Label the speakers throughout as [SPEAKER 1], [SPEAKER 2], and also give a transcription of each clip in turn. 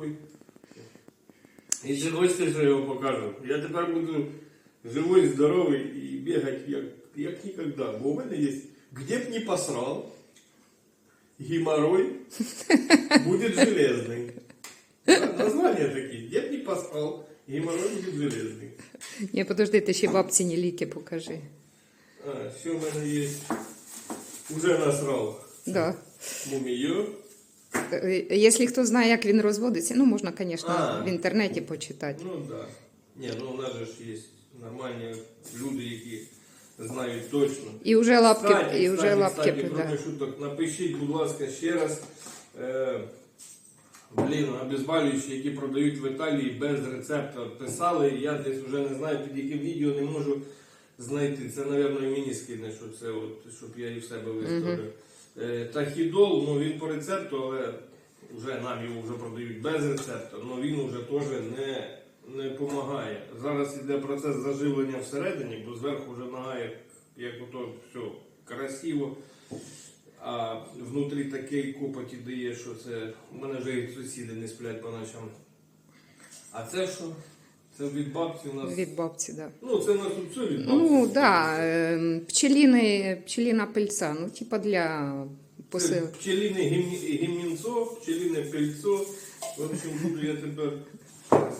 [SPEAKER 1] Ой. І ще хочете, що я вам покажу. Я тепер буду живий, здоровий і бігати як, як ніколи. Бо у мене є где б не посрал, геморрой будет железный. Да, Названия такие. Где б не посрал, геморрой будет железный.
[SPEAKER 2] Ні, подожди, ти ще бабціні ліки покажи.
[SPEAKER 1] А, все у мене є. Уже насрал.
[SPEAKER 2] Да.
[SPEAKER 1] Мумію.
[SPEAKER 2] Е, Якщо хто знає, як він розводиться, ну можна, звісно, в інтернеті почитати.
[SPEAKER 1] Ну да. Ні, ну у нас же ж є нормальні люди, які знають точно.
[SPEAKER 2] І вже лапки,
[SPEAKER 1] Кстати,
[SPEAKER 2] і вже
[SPEAKER 1] кстати,
[SPEAKER 2] лапки
[SPEAKER 1] кстати,
[SPEAKER 2] да.
[SPEAKER 1] шуток, напишіть, будь ласка, ще раз. Е, блін, обезболюючі, які продають в Італії без рецепта. Писали, я десь вже не знаю, під яким відео не можу знайти. Це, мабуть, і мені скине, що це, от, щоб я і в себе виставив. Е, Тахідол, ну він по рецепту, але вже нам його вже продають без рецепту, але він вже теж не, не допомагає. Зараз йде процес заживлення всередині, бо зверху вже нога як, як ото все красиво. А внутрі такий копоті дає, що це. У мене вже і сусіди не сплять по ночам. А це що? Це від бабці у нас.
[SPEAKER 2] Від бабці, да.
[SPEAKER 1] Ну, це у нас тут все від бабці.
[SPEAKER 2] Ну, да, е, пчеліни, пчеліна пильця, ну, типа для посил.
[SPEAKER 1] Пчелине гімні- гімнінцо, пчелине пильцо. В общем, буду я тепер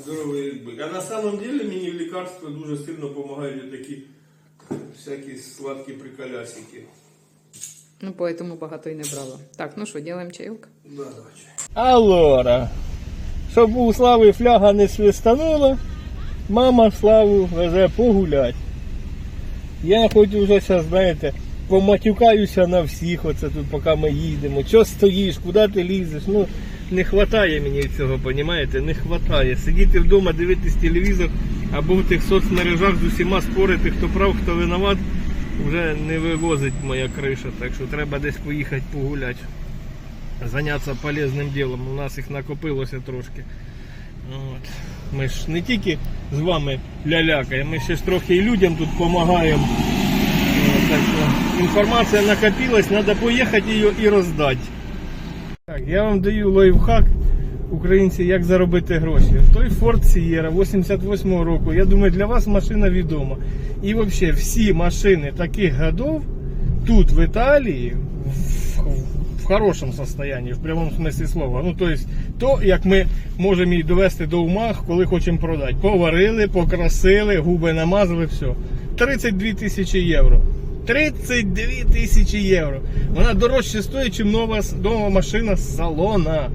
[SPEAKER 1] здоровий як бик. А на самом деле мені лікарства дуже сильно допомагають такі всякі сладкі приколясики.
[SPEAKER 2] Ну, поэтому багато і не брала. Так, ну що, робимо чайок?
[SPEAKER 1] Да, давай.
[SPEAKER 3] Алора. Щоб у Слави фляга не свистанула, мама Славу везе погулять. Я хоч уже зараз, знаєте, поматюкаюся на всіх, оце тут, поки ми їдемо. Чого стоїш, куди ти лізеш? Ну, не вистачає мені цього, понімаєте? Не вистачає. Сидіти вдома, дивитись телевізор або в тих соцмережах з усіма спорити, хто прав, хто винуват, вже не вивозить моя криша, так що треба десь поїхати погуляти зайнятися полезним ділом. У нас їх накопилося трошки. От. Ми ж не тільки з вами лялякаємо, ми ще ж трохи і людям тут допомагаємо. Так що інформація накопилась, треба поїхати її і роздати. Так, я вам даю лайфхак, українці, як заробити гроші. Той Ford Sierra 88-го року, я думаю, для вас машина відома. І взагалі всі машини таких годов тут, в Італії, в хорошому состоянии, в прямому смислі слова. Ну, то есть, то, як ми можемо її довести до ума, коли хочемо продати. Поварили, покрасили, губи намазали, все. 32 тисячі євро. 32 тисячі євро. Вона дорожче стоїть, ніж нова, нова машина з салона.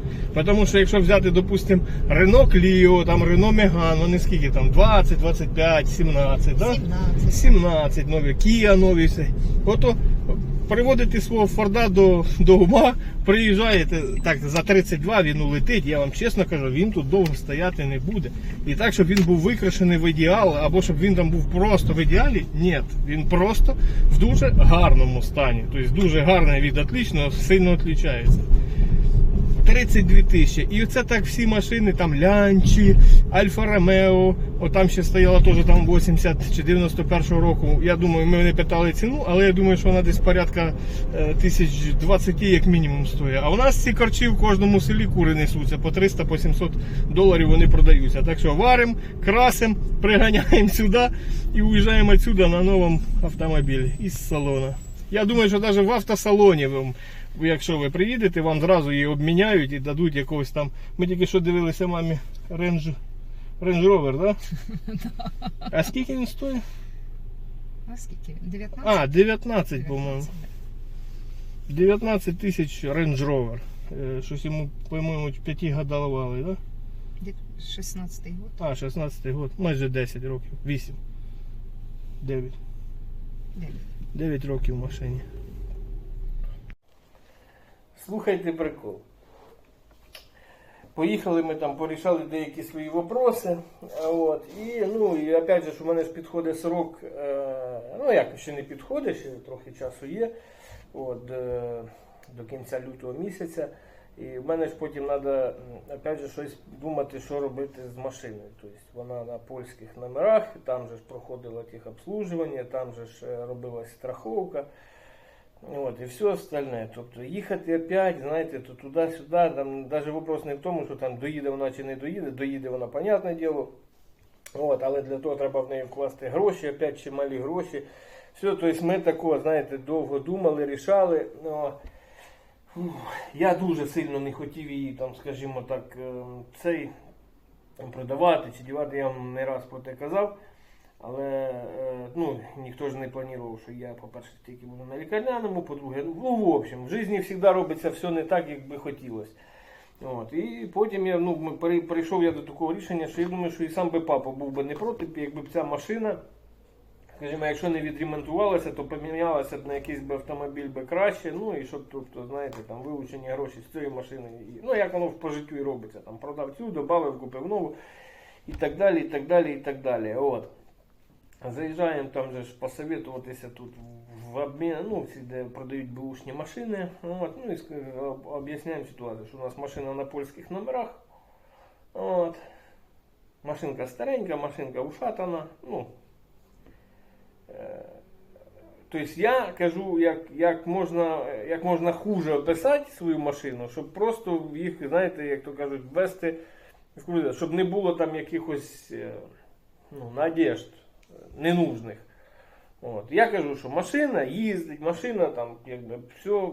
[SPEAKER 3] Тому що якщо взяти, допустим, Renault Clio, там Renault Megane, вони скільки там 20, 25, 17, да?
[SPEAKER 2] 17.
[SPEAKER 3] 17 нові, Kia нові. все. Ото приводите свого Форда до, до ума, приїжджаєте так за 32, він улетить. Я вам чесно кажу, він тут довго стояти не буде. І так, щоб він був викрашений в ідеал, або щоб він там був просто в ідеалі, ні. Він просто в дуже гарному стані. Тобто дуже гарний від отлічного сильно відрізняється. 32 тисячі. І це так всі машини, там Лянчі, Альфа Ромео, о там ще стояла теж там 80 чи 91 року. Я думаю, ми не питали ціну, але я думаю, що вона десь порядка е, тисяч 20 як мінімум стоїть. А у нас ці корчі в кожному селі кури несуться по 300 по 700 доларів вони продаються. Так що варимо, красимо, приганяємо сюди і уїжджаємо відсюди на новому автомобілі із салону. Я думаю, що навіть в автосалоні якщо ви приїдете, вам зразу її обміняють і дадуть якогось там. Ми тільки що дивилися мамі Range, Range Rover, да? А скільки він стоїть?
[SPEAKER 2] А скільки? 19?
[SPEAKER 3] А, 19, по-моєму. 19 тисяч Range Rover. Е, Щось йому, по-моєму, 5 годовали, да?
[SPEAKER 2] 16-й год.
[SPEAKER 3] А, 16 год, майже 10 років. 8. 9.
[SPEAKER 2] 9.
[SPEAKER 3] 9 років в машині. Слухайте прикол. Поїхали ми там, порішали деякі свої вопроси. От, і, ну, і опять же, у мене ж підходить срок, е, ну як ще не підходить, ще трохи часу є. От, е, до кінця лютого місяця. І в мене ж потім треба опять же, щось думати, що робити з машиною. Тобто вона на польських номерах, там же ж проходило техобслуживання, там же ж е, робилась страховка. От, і все остальне. Тобто їхати опять, знаєте, то туди-сюди, там навіть вопрос не в тому, що там доїде вона чи не доїде, доїде вона, понятне діло. От, але для того треба в неї вкласти гроші, опять чималі гроші. Все, тобто ми такого, знаєте, довго думали, рішали. Ну, фух, я дуже сильно не хотів її, там, скажімо так, е, цей продавати чи дівати, я вам не раз про те казав. Але е, ну, ніхто ж не планував, що я, по-перше, тільки буду на лікарняному, по-друге, ну, в общем, в житті завжди робиться все не так, як би хотілося. От. І потім я ну, прийшов я до такого рішення, що я думаю, що і сам би папа був би не проти, якби б ця машина, скажімо, якщо не відремонтувалася, то помінялася б на якийсь би автомобіль би краще. Ну і щоб, тобто, знаєте, там вилучені гроші з цієї машини. Ну, як воно по життю і робиться. Там продав цю, додав, купив нову і так далі, і так далі, і так далі. От. Заїжджаємо там же ж посоветуватися тут в обмін, ну, де продають бушні машини. От, ну і об'ясняємо ситуацію, що у нас машина на польських номерах. От. Машинка старенька, машинка ушатана. Ну, тобто я кажу, як, як, можна, як можна хуже описати свою машину, щоб просто їх, знаєте, як то кажуть, ввести, щоб не було там якихось е, ну, надіжд ненужних. От. Я кажу, що машина їздить, машина там якби все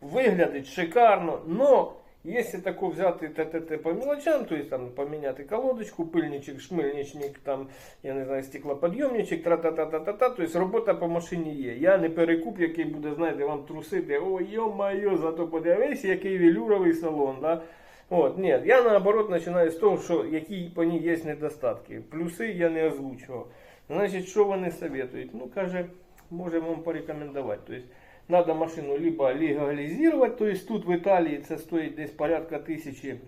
[SPEAKER 3] виглядить шикарно, но якщо тако взяти ТТТ по мелочам, то есть там поміняти колодочку, пильничок, шмильничник, там, я не знаю, стеклоподйомничок, тра-та-та-та-та-та, то есть робота по машині є. Я не перекуп, який буде, знаєте, вам трусити, ой, йо-майо, зато подивись, який велюровий салон. Да? От, ні, я наоборот починаю з того, що які по ній є недостатки. Плюси я не озвучував. Значить, що вони советують? Ну, каже, можемо вам порекомендувати. Тобто, надо машину либо легалізувати, тобто тут в Італії це стоїть десь порядка тисячі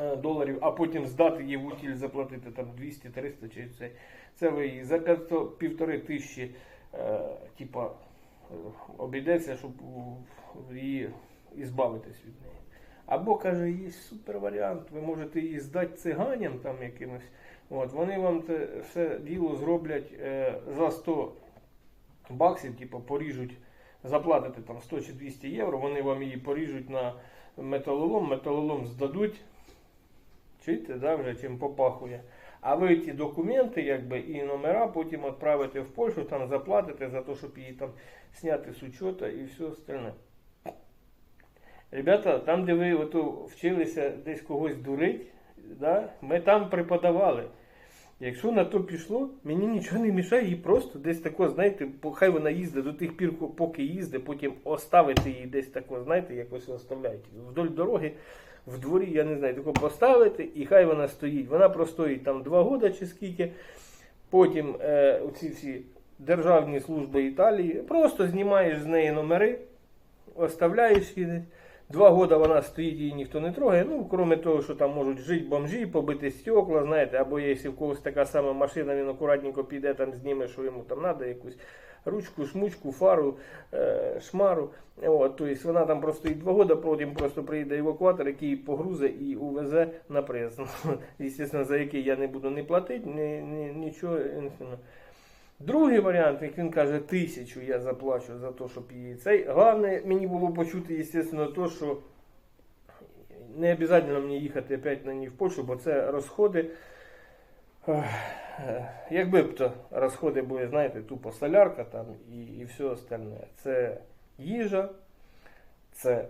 [SPEAKER 3] е, доларів, а потім здати її в утіль, заплатити там 200-300 чи це. Це ви її за півтори тисячі, е, типа, обійдеться, щоб її ізбавитись від неї. Або каже, є супер варіант, ви можете її здати циганям там якимось. От, вони вам це все діло зроблять е, за 100 баксів, типу, поріжуть, заплатите там 100 чи 200 євро, вони вам її поріжуть на металолом, металолом здадуть. Чуєте, да, вже чим попахує. А ви ті документи, якби, і номера потім відправите в Польщу, там заплатите за те, щоб її там зняти з учета і все остальне. Ребята, там, де ви ото вчилися десь когось дурить, да, ми там преподавали. Якщо на то пішло, мені нічого не мішає її просто десь тако, знаєте, хай вона їздить до тих пір, поки їздить, потім оставити її десь тако, знаєте, якось оставляють. Вдоль дороги, в дворі, я не знаю, тако поставити, і хай вона стоїть. Вона простоїть там два роки чи скільки. Потім е, оці всі державні служби Італії, просто знімаєш з неї номери, оставляєш її. Два года вона стоїть, її ніхто не трогає. Ну, крім того, що там можуть жити бомжі, побити стекла, знаєте, або якщо в когось така сама машина, він акуратненько піде, там зніме, що йому там треба, якусь ручку, шмучку, фару, е, шмару. От, тобто вона там просто і два года, потім просто приїде евакуатор, який її погрузе і увезе на прес. Звісно, за який я не буду не платити, ні, ні, нічого. Другий варіант, як він каже, тисячу я заплачу за те, щоб її цей. Головне мені було почути, звісно, то, що не обов'язково мені їхати опять на ній в Польщу, бо це розходи. Якби б то розходи були, знаєте, тупо солярка там і, і все остальне. Це їжа, це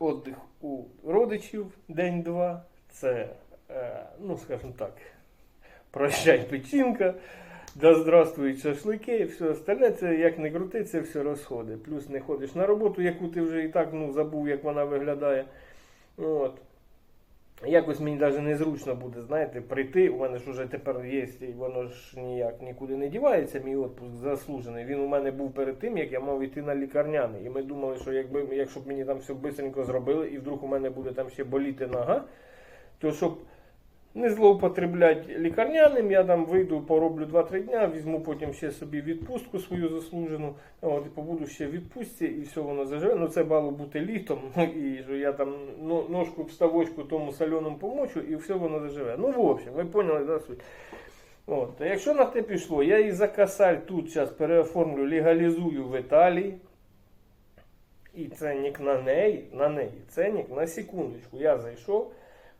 [SPEAKER 3] віддих у родичів день-два, це, е, ну скажімо так, прощай печінка. Да здравствують шашлики, все остальне, це як не крути, це все розходи. Плюс не ходиш на роботу, яку ти вже і так ну, забув, як вона виглядає. От. Якось мені навіть незручно буде, знаєте, прийти. У мене ж вже тепер є, і воно ж ніяк нікуди не дівається, мій відпуск заслужений. Він у мене був перед тим, як я мав йти на лікарняний. І ми думали, що якби, якщо б мені там все швидко зробили, і вдруг у мене буде там ще боліти нога, то щоб не злоупотреблять лікарняним, я там вийду, пороблю 2-3 дня, візьму потім ще собі відпустку свою заслужену, от, і побуду ще в відпустці, і все воно заживе. Ну це мало бути літом, ну, і що я там ножку вставочку тому соленому помочу, і все воно заживе. Ну, в общем, ви поняли, да, суть. От. Якщо на те пішло, я і за косарь тут зараз переоформлю, легалізую в Італії. і ценник на неї, на неї, ценник на секундочку. Я зайшов,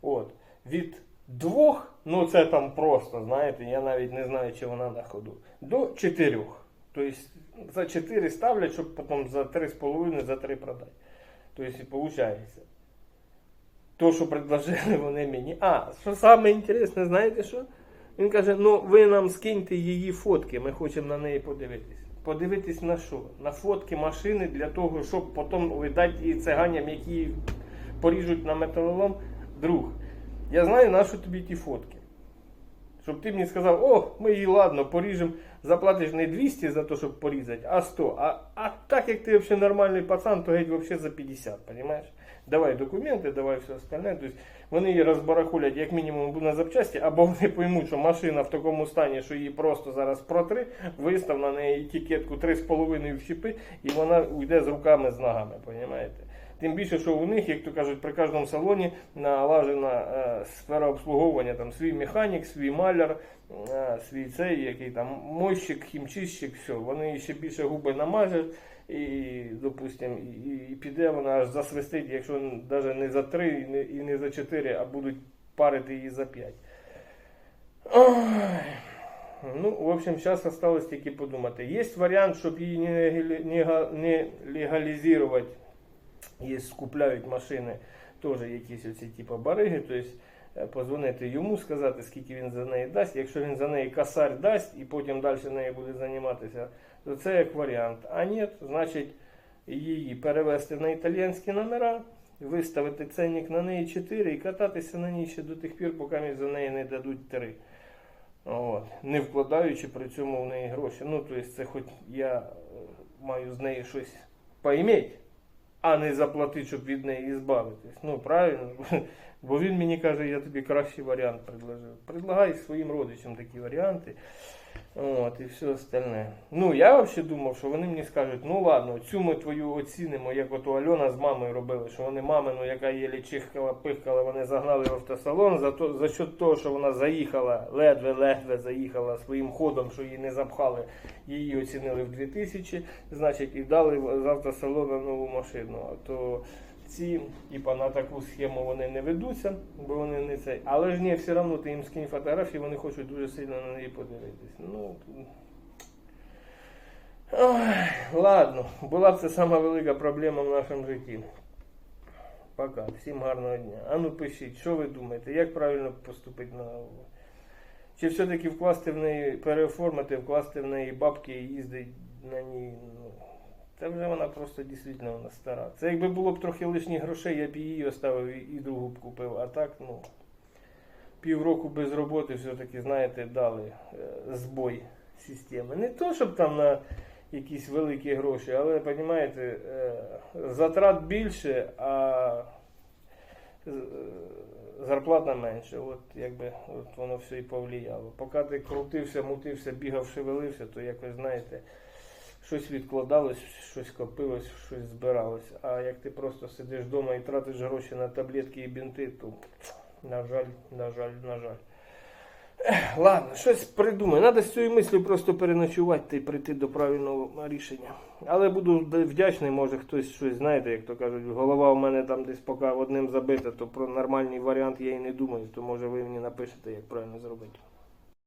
[SPEAKER 3] от, від двох, ну це там просто, знаєте, я навіть не знаю, чи вона на ходу, до чотирьох. Тобто за 4 ставлять, щоб потім за 3,5, за 3 продати. Тобто, виходить. То, що предложили вони мені. А, що саме інтересне, знаєте що? Він каже, ну ви нам скиньте її фотки, ми хочемо на неї подивитись. Подивитись на що? На фотки машини для того, щоб потім видати її циганям, які поріжуть на металолом. Друг, я знаю, на що тобі ті фотки. Щоб ти мені сказав, о, ми її ладно, поріжемо, заплатиш не 200 за те, щоб порізати, а 100. А, а так як ти взагалі нормальний пацан, то геть взагалі за 50, розумієш? Давай документи, давай все остальне. Тобто вони її розбарахулять як мінімум на запчасті, або вони поймуть, що машина в такому стані, що її просто зараз протри, вистав на неї етикетку 3,5 вщепи, і вона уйде з руками, з ногами, розумієте? Тим більше, що у них, як то кажуть, при кожному салоні налажена е, сфера обслуговування, там свій механік, свій маляр, е, свій цей, який там мойщик, хімчищик, все. Вони ще більше губи намажуть і, допустим, і, піде вона аж засвистить, якщо навіть не за три і не, за чотири, а будуть парити її за п'ять. Ну, в общем, зараз осталось тільки подумати. Є варіант, щоб її не легалізувати. Є, скупляють машини, теж якісь оці типу бариги. Тобто позвонити йому, сказати, скільки він за неї дасть. Якщо він за неї косарь дасть і потім далі нею буде займатися, то це як варіант. А ні, значить її перевести на італійські номера, виставити ценник на неї 4 і кататися на ній ще до тих пір, поки за неї не дадуть 3. От. Не вкладаючи при цьому в неї гроші. Ну, тобто, це хоч я е, маю з неї щось поімeti, а не заплатити, щоб від неї збавитись. Ну, правильно. Бо він мені каже, я тобі кращий варіант предложив. Предлагай своїм родичам такі варіанти. От, і все остальне. Ну, я взагалі думав, що вони мені скажуть, ну ладно, цю ми твою оцінимо, як от у Альона з мамою робили, що вони мамину, яка єлі чихкала, пихкала, вони загнали в автосалон за, то, за счет того, що вона заїхала, ледве-ледве заїхала своїм ходом, що її не запхали, її оцінили в 2000, значить, і дали з автосалону нову машину. То ці, типа, на таку схему вони не ведуться, бо вони не цей. Але ж ні, все одно ти їм скинь фотографії, вони хочуть дуже сильно на неї подивитись. Ну, ой, ладно, була б це сама велика проблема в нашому житті. Пока, всім гарного дня. А ну пишіть, що ви думаєте, як правильно поступити на чи все-таки вкласти в неї, переоформити, вкласти в неї бабки і їздити на ній. Ну, це вже вона просто дійсно вона стара. Це якби було б трохи лишніх грошей, я б її оставив і, і другу б купив. А так, ну, півроку без роботи все-таки, знаєте, дали е, збой системи. Не то, щоб там на якісь великі гроші, але, розумієте, е, затрат більше, а е, зарплата менше. От якби от воно все і повлияло. Поки ти крутився, мутився, бігав, шевелився, то якось, знаєте, щось відкладалось, щось копилось, щось збиралось. А як ти просто сидиш вдома і тратиш гроші на таблетки і бінти, то на жаль, на жаль, на жаль. Ладно, щось придумаю. Треба з цією мислю просто переночувати та й прийти до правильного рішення. Але буду вдячний, може хтось щось знаєте, як то кажуть, голова у мене там десь поки одним забита, то про нормальний варіант я і не думаю, то може ви мені напишете, як правильно зробити.